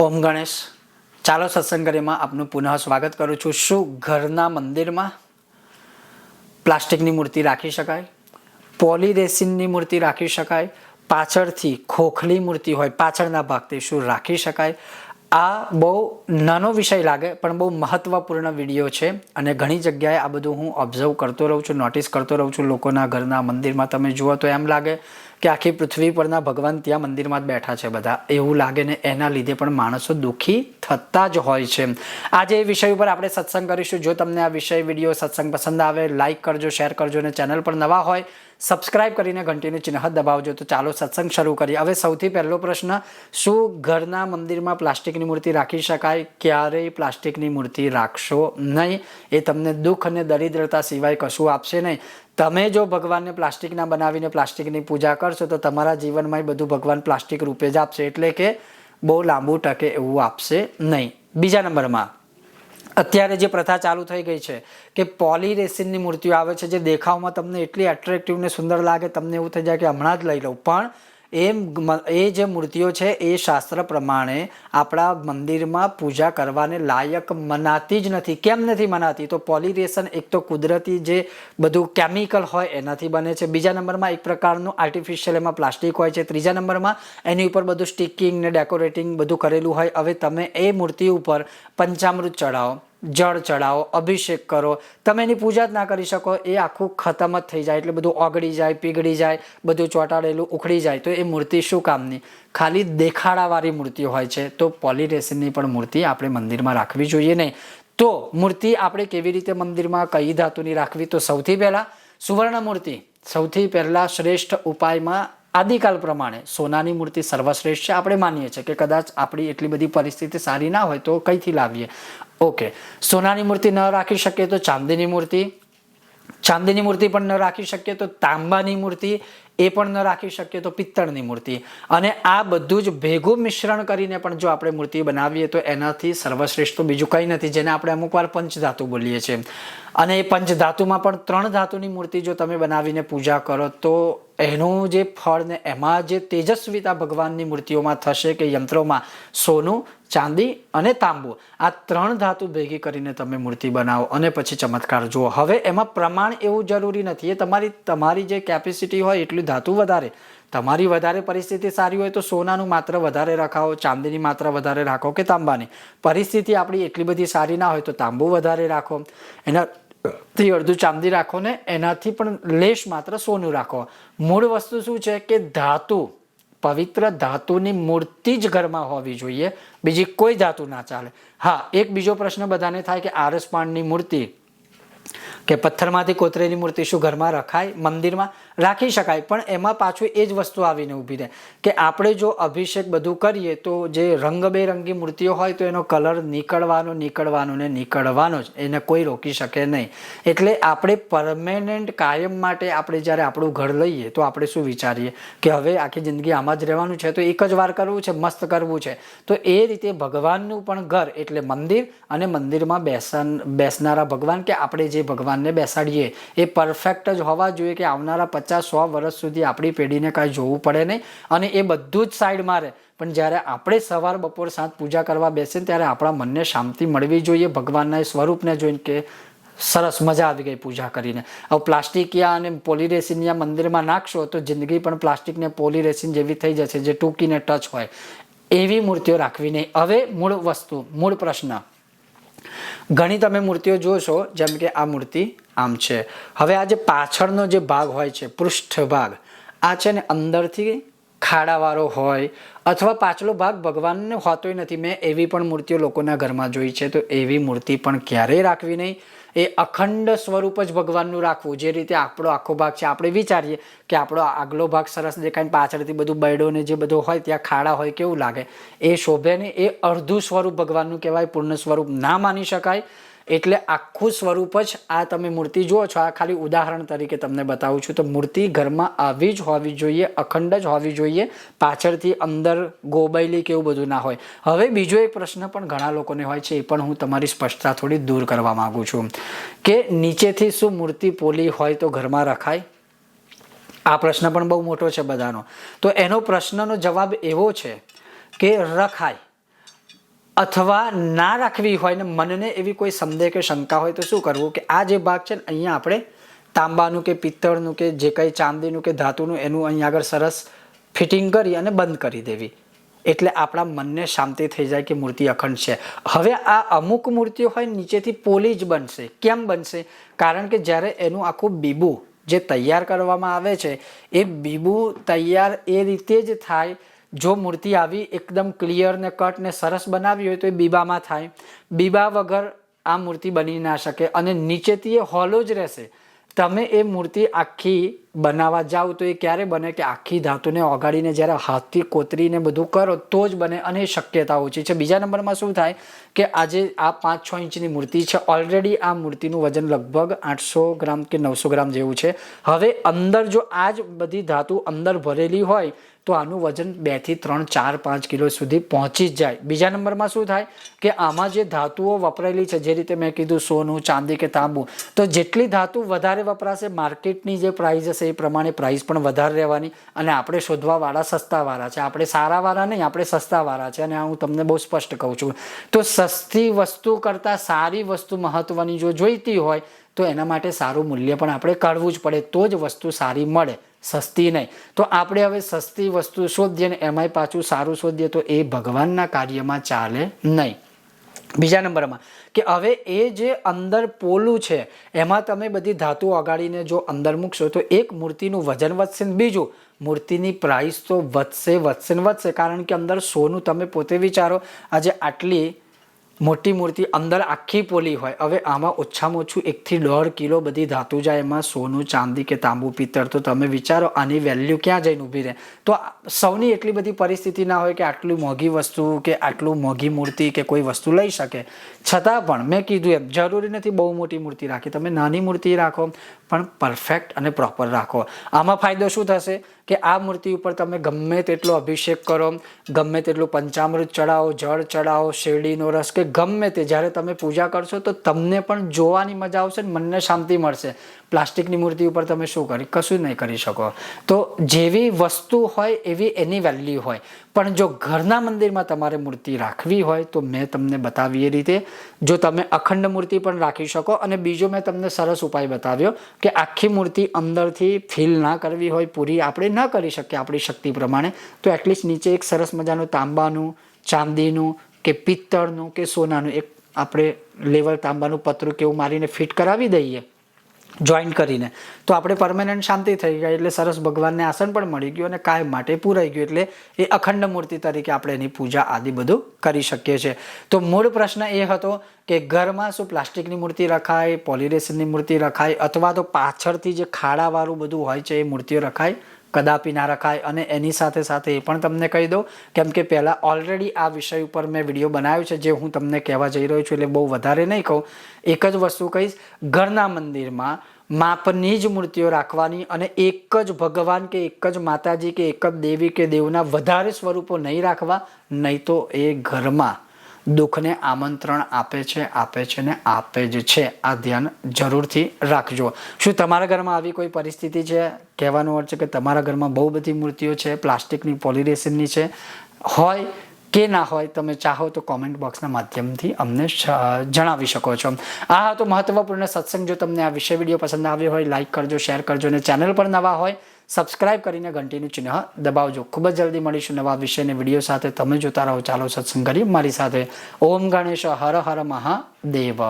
ઓમ ગણેશ. ચાલો સત્સંગ કરીમાં આપનું પુનઃ સ્વાગત કરું છું. શું ઘરના મંદિરમાં પ્લાસ્ટિકની મૂર્તિ રાખી શકાય? પોલીરેસિનની મૂર્તિ રાખી શકાય? પાછળથી ખોખલી મૂર્તિ હોય, પાછળના ભાગથી શું રાખી શકાય? આ બહુ નાનો વિષય લાગે, પણ બહુ મહત્વપૂર્ણ વીડિયો છે અને ઘણી જગ્યાએ આ બધું હું ઓબ્ઝર્વ કરતો રહું છું નોટિસ કરતો રહું છું લોકોના ઘરના મંદિરમાં. તમે જુઓ તો એમ લાગે કે આખી પૃથ્વી પરના ભગવાન ત્યાં મંદિરમાં જ બેઠા છે બધા. એવું લાગે ને એના લીધે પણ માણસો દુઃખી થતા જ હોય છે. આજે એ વિષય ઉપર આપણે સત્સંગ કરીશું. જો તમને આ વિષય, વીડિયો સત્સંગ પસંદ આવે લાઇક કરજો શેર કરજો અને ચેનલ પર નવા હોય સબસ્ક્રાઇબ કરીને ઘંટીનું ચિહ્ન દબાવજો. તો ચાલો સત્સંગ શરૂ કરીએ. હવે સૌથી પહેલો પ્રશ્ન, શું ઘરના મંદિરમાં પ્લાસ્ટિકની મૂર્તિ રાખી શકાય? ક્યારેય પ્લાસ્ટિકની મૂર્તિ રાખશો નહીં. એ તમને દુઃખ અને દરિદ્રતા સિવાય કશું આપશે નહીં. તમે જો ભગવાનને પ્લાસ્ટિકના બનાવીને પ્લાસ્ટિકની પૂજા કરશો, તો તમારા જીવનમાં બધું ભગવાન પ્લાસ્ટિક રૂપે જ આપશે. એટલે કે બહુ લાંબુ ટકે એવું આપશે નહીં. બીજા નંબરમાં અત્યારે જે પ્રથા ચાલુ થઈ ગઈ છે કે પોલીરેસિનની મૂર્તિઓ આવે છે, જે દેખાવમાં તમને એટલી એટ્રેક્ટિવ ને સુંદર લાગે, તમને એવું થઈ જાય કે હમણાં જ લઈ લઉં. પણ એ એ જે મૂર્તિઓ છે, એ શાસ્ત્ર પ્રમાણે આપણા મંદિરમાં પૂજા કરવાને લાયક મનાતી જ નથી. કેમ નથી મનાતી? તો પોલીરેશન એક તો કુદરતી જે બધું કેમિકલ હોય, એનાથી બને છે. બીજા નંબરમાં એક પ્રકારનું આર્ટિફિશિયલ એમાં પ્લાસ્ટિક હોય છે. ત્રીજા નંબરમાં એની ઉપર બધું સ્ટિકિંગ ને ડેકોરેટિંગ બધું કરેલું હોય. હવે તમે એ મૂર્તિ ઉપર પંચામૃત ચડાવો જળ ચડાવો, અભિષેક કરો. તમે એની પૂજા જ ના કરી શકો. એ આખું ખતમ જ થઈ જાય. એટલે બધું ઓગળી જાય, પીગળી જાય, બધું ચોંટાડેલું ઉખડી જાય. તો એ મૂર્તિ શું કામની? ખાલી દેખાડાવાળી મૂર્તિ હોય છે. તો પોલીરેસિનની પણ મૂર્તિ આપણે મંદિરમાં રાખવી જોઈએ નહીં. તો મૂર્તિ આપણે કેવી રીતે મંદિરમાં કઈ ધાતુની રાખવી? તો સૌથી પહેલાં સુવર્ણ મૂર્તિ સૌથી પહેલાં શ્રેષ્ઠ ઉપાયમાં આદિકાલ પ્રમાણે સોનાની મૂર્તિ સર્વશ્રેષ્ઠ છે. આપણે માનીએ છીએ કે કદાચ આપણી એટલી બધી પરિસ્થિતિ સારી ના હોય તો કઈથી લાવીએ? ઓકે. સોનાની મૂર્તિ ન રાખી શકીએ તો ચાંદીની મૂર્તિ. ચાંદીની મૂર્તિ પણ ન રાખી શકીએ તો તાંબાની મૂર્તિ. એ પણ ન રાખી શકીએ તો પિત્તળની મૂર્તિ. અને આ બધું જ ભેગું મિશ્રણ કરીને પણ જો આપણે મૂર્તિ બનાવીએ તો એનાથી સર્વશ્રેષ્ઠ તો બીજું કંઈ નથી, જેને આપણે અમુક વાર પંચધાતુ બોલીએ છીએ. અને એ પંચધાતુમાં પણ ત્રણ ધાતુની મૂર્તિ જો તમે બનાવીને પૂજા કરો તો એનું જે ફળ ને એમાં જે તેજસ્વીતા ભગવાનની મૂર્તિઓમાં થશે કે યંત્રોમાં, સોનું, ચાંદી અને તાંબુ, આ ત્રણ ધાતુ ભેગી કરીને તમે મૂર્તિ બનાવો અને પછી ચમત્કાર જુઓ. હવે એમાં પ્રમાણ એવું જરૂરી નથી. એ તમારી તમારી જે કેપેસિટી હોય એટલું ધાતુ વધારે. તમારી વધારે પરિસ્થિતિ સારી હોય તો સોનાનું માત્ર વધારે રખાવો, ચાંદીની માત્ર વધારે રાખો કે તાંબાની. પરિસ્થિતિ આપણી એટલી બધી સારી ના હોય તો તાંબુ વધારે રાખો. એનાથી અડધું ચાંદી રાખો ને એનાથી પણ લેશ માત્ર સોનું રાખો. મૂળ વસ્તુ શું છે કે ધાતુ, પવિત્ર ધાતુની મૂર્તિ જ ઘરમાં હોવી જોઈએ. બીજી કોઈ ધાતુ ના ચાલે. હા, એક બીજો પ્રશ્ન બધાને થાય કે આરસ પાણની મૂર્તિ કે પથ્થરમાંથી કોતરેલી મૂર્તિ શું ઘરમાં રખાય, મંદિરમાં રાખી શકાય, પણ એમાં પાછું એ જ વસ્તુ આવીને ઊભી રહે. કે આપણે જો અભિષેક બધું કરીએ તો જે રંગબેરંગી મૂર્તિઓ હોય તો એનો કલર નીકળવાનો નીકળવાનો ને નીકળવાનો જ. એને કોઈ રોકી શકે નહીં. એટલે આપણે પરમેનન્ટ કાયમ માટે આપણે જ્યારે આપણું ઘર લઈએ તો આપણે શું વિચારીએ કે હવે આખી જિંદગી આમાં જ રહેવાનું છે, તો એક જ વાર કરવું છે, મસ્ત કરવું છે. તો એ રીતે ભગવાનનું પણ ઘર એટલે મંદિર અને મંદિરમાં બેસન, બેસનારા ભગવાન કે આપણે જે ભગવાનને બેસાડીએ. એ પરફેક્ટ જ હોવા જોઈએ કે આવનારા પચાસ, સો વર્ષ સુધી આપણી પેઢીને કાંઈ જોવું પડે નહીં અને એ બધું જ સાઈડ મારે. પણ જ્યારે આપણે સવાર, બપોર, સાંજ પૂજા કરવા બેસીએ ત્યારે આપણા મનને શાંતિ મળવી જોઈએ, ભગવાનના સ્વરૂપને જોઈને કે સરસ મજા આવી ગઈ પૂજા કરીને. હવે પ્લાસ્ટિકિયા અને પોલીરેસિનિયા મંદિરમાં નાખશો તો જિંદગી પણ પ્લાસ્ટિકને પોલીરેસિન જેવી થઈ જશે, જે ટૂંકીને ટચ હોય. એવી મૂર્તિઓ રાખવી નહીં. હવે મૂળ વસ્તુ, મૂળ પ્રશ્ન. ઘણી તમે મૂર્તિઓ જોશો, જેમ કે આ મૂર્તિ આમ છે. હવે આ જે પાછળનો જે ભાગ હોય છે પૃષ્ઠ ભાગ આ છે ને અંદરથી ખાડાવાળો હોય, અથવા પાછલો ભાગ ભગવાનને હોતોય નથી. મેં એવી પણ મૂર્તિઓ લોકોના ઘરમાં જોઈ છે, તો એવી મૂર્તિ પણ ક્યારેય રાખવી નહીં. એ અખંડ સ્વરૂપ જ ભગવાનનું રાખવું. જે રીતે આપણો આખો ભાગ છે, આપણે વિચારીએ કે આપણો આગલો ભાગ સરસ દેખાય પાછળથી બધું બૈડો ને જે બધું હોય, ત્યાં ખાડા હોય કેવું લાગે. એ શોભે ને એ અડધું સ્વરૂપ ભગવાનનું કહેવાય, પૂર્ણ સ્વરૂપ ના માની શકાય. એટલે આખું સ્વરૂપ જ આ તમે મૂર્તિ જુઓ છો, આ ખાલી ઉદાહરણ તરીકે તમને બતાવું છું. તો મૂર્તિ ઘરમાં આવી જ હોવી જોઈએ, અખંડ જ હોવી જોઈએ, પાછળથી અંદર ગોબૈલી કે એવું બધું ના હોય. હવે બીજો એક પ્રશ્ન પણ ઘણા લોકોને હોય છે, એ પણ હું તમારી સ્પષ્ટતા થોડી દૂર કરવા માગું છું. કે નીચેથી શું મૂર્તિ પોલી હોય તો ઘરમાં રખાય? આ પ્રશ્ન પણ બહુ મોટો છે બધાનો. તો એનો પ્રશ્નનો જવાબ એવો છે કે રખાય. અથવા ના રાખવી હોય ને મનને એવી કોઈ સંદેહ કે શંકા હોય તો શું કરવું? કે આ જે ભાગ છે ને, અહીંયા આપણે તાંબાનું કે પિત્તળનું કે જે કંઈ ચાંદીનું કે ધાતુનું એનું અહીંયા આગળ સરસ ફિટિંગ કરી અને બંધ કરી દેવી. એટલે આપણા મનને શાંતિ થઈ જાય કે મૂર્તિ અખંડ છે. હવે આ અમુક મૂર્તિઓ હોય નીચેથી પોલી જ બનશે. કેમ બનશે? કારણ કે જ્યારે એનું આખું બીબું જે તૈયાર કરવામાં આવે છે, એ બીબું તૈયાર એ રીતે જ થાય જો મૂર્તિ આવી એકદમ ક્લિયર ને કટ ને સરસ બનાવી હોય તો એ બીબામાં થાય. બીબા વગર આ મૂર્તિ બની ના શકે અને નીચેથી એ હોલો જ રહેશે. તમે એ મૂર્તિ આખી બનાવવા જાઓ તો એ ક્યારે બને કે આખી ધાતુને ઓગાડીને જ્યારે હાથથી કોતરીને બધું કરો તો જ બને અને એ શક્યતા ઓછી છે. બીજા નંબરમાં શું થાય કે આજે આ પાંચ છ ઇંચની મૂર્તિ છે. ઓલરેડી આ મૂર્તિનું વજન લગભગ આઠસો ગ્રામ કે નવસો ગ્રામ જેવું છે. હવે અંદર જો આ જ બધી ધાતુ અંદર ભરેલી હોય તો આનું વજન બેથી ત્રણ, ચાર, પાંચ કિલો સુધી પહોંચી જ જાય. બીજા નંબરમાં શું થાય કે આમાં જે ધાતુઓ વપરાયેલી છે, જે રીતે મેં કીધું સોનું, ચાંદી કે તાંબુ, તો જેટલી ધાતુ વધારે વપરાશે, માર્કેટની જે પ્રાઇસ હશે એ પ્રમાણે પ્રાઇસ પણ વધારે રહેવાની અને આપણે શોધવાવાળા સસ્તાવાળા છે. આપણે સારાવાળા નહીં, આપણે સસ્તાવાળા છે અને હું તમને બહુ સ્પષ્ટ કહું છું. તો સસ્તી વસ્તુ કરતાં સારી વસ્તુ મહત્વની જો જોઈતી હોય, તો એના માટે સારું મૂલ્ય પણ આપણે કાઢવું જ પડે, તો જ વસ્તુ સારી મળે. સસ્તી નહીં. તો આપણે હવે સસ્તી વસ્તુ શોધીએ ને એમાંય પાછું સારું શોધીએ તો એ ભગવાનના કાર્યમાં ચાલે નહીં. બીજા નંબરમાં કે હવે એ જે અંદર પોલું છે, એમાં તમે બધી ધાતુ ઓગાડીને જો અંદર મૂકશો તો એક મૂર્તિનું વજન વધશે ને બીજું મૂર્તિની પ્રાઇસ તો વધશે વધશે ને વધશે. કારણ કે અંદર સોનું તમે પોતે વિચારો, આજે આટલી મોટી મૂર્તિ અંદર આખી પોલી હોય. હવે આમાં ઓછામાં ઓછું એકથી દોઢ કિલો બધી ધાતુ જાય. એમાં સોનું, ચાંદી કે તાંબુ, પિત્તળ. તો તમે વિચારો, આની વેલ્યુ ક્યાં જઈને ઊભી રહે? તો સૌની એટલી બધી પરિસ્થિતિ ના હોય કે આટલી મોંઘી વસ્તુ કે આટલું મોંઘી મૂર્તિ કે કોઈ વસ્તુ લઈ શકે. છતાં પણ મેં કીધું એમ, જરૂરી નથી બહુ મોટી મૂર્તિ રાખી. તમે નાની મૂર્તિ રાખો, પણ પરફેક્ટ અને પ્રોપર રાખો. આમાં ફાયદો શું થશે? કે આ મૂર્તિ ઉપર તમે ગમે તેટલો અભિષેક કરો, ગમે તેટલું પંચામૃત ચડાવો, જળ ચડાવો, શેરડીનો રસ કે ગમે તે, જ્યારે તમે પૂજા કરશો તો તમને પણ જોવાની મજા આવશે ને મનને શાંતિ મળશે. પ્લાસ્ટિકની મૂર્તિ ઉપર તમે શું કરી, કશું નહીં કરી શકો. તો જેવી વસ્તુ હોય એવી એની વેલ્યુ હોય. પણ જો ઘરના મંદિરમાં તમારે મૂર્તિ રાખવી હોય તો મેં તમને બતાવી એ રીતે. જો તમે અખંડ મૂર્તિ પણ રાખી શકો અને બીજો મેં તમને સરસ ઉપાય બતાવ્યો કે આખી મૂર્તિ અંદરથી ફીલ ના કરવી હોય, પૂરી આપણે ન કરી શકીએ આપણી શક્તિ પ્રમાણે, તો એટલીસ્ટ નીચે એક સરસ મજાનું તાંબાનું, ચાંદીનું કે પિત્તળનું કે સોનાનું એક આપણે લેવલ તાંબાનું પતરું કે એવું મારીને ફિટ કરાવી દઈએ. જોઈન કરીને. તો આપણે પરમેનન્ટ શાંતિ થઈ ગઈ એટલે સરસ ભગવાનને આસન પણ મળી ગયું અને કાયમ માટે પૂરાઈ ગયું એટલે એ અખંડ મૂર્તિ તરીકે આપણે એની પૂજા આદિ બધું કરી શકીએ છીએ. તો મૂળ પ્રશ્ન એ હતો કે ઘરમાં શું પ્લાસ્ટિકની મૂર્તિ રખાય, પોલિરેશનની મૂર્તિ રખાય અથવા તો પાછળથી જે ખાડાવાળું બધું હોય છે એ મૂર્તિઓ રખાય? કદાપી ના રખાય અને એની સાથે સાથે એ પણ તમને કહી દઉં, કેમ કે પહેલાં ઓલરેડી આ વિષય ઉપર મેં વીડિયો બનાવ્યો છે, જે હું તમને કહેવા જઈ રહ્યો છું એટલે બહુ વધારે નહીં કહું. એક જ વસ્તુ કહીશ, ઘરના મંદિરમાં માપની જ મૂર્તિઓ રાખવાની અને એક જ ભગવાન કે એક જ માતાજી કે એક જ દેવી કે દેવના વધારે સ્વરૂપો નહીં રાખવા, નહીં તો એ ઘરમાં દુઃખને આમંત્રણ આપે છે આપે છે ને આપે જ છે. આ ધ્યાન જરૂરથી રાખજો. શું તમારા ઘરમાં આવી કોઈ પરિસ્થિતિ છે? કહેવાનો અર્થ છે કે તમારા ઘરમાં બહુ બધી મૂર્તિઓ છે, પ્લાસ્ટિકની, પોલિરેશનની છે. હોય કે ના હોય, તમે ચાહો તો કોમેન્ટ બોક્સના માધ્યમથી અમને જણાવી શકો છો. આ હતો મહત્વપૂર્ણ સત્સંગ. જો તમને આ વિષય વીડિયો પસંદ આવ્યો હોય લાઇક કરજો શેર કરજો અને ચેનલ પર નવા હોય સબસ્ક્રાઇબ કરીને ઘંટીનું ચિહ્ન દબાવજો. ખૂબ જ જલ્દી મળીશું નવા વિષયને વીડિયો સાથે. તમે જોતા રહો. ચાલો સત્સંગ કરી મારી સાથે ઓમ ગણેશ હર હર મહાદેવ.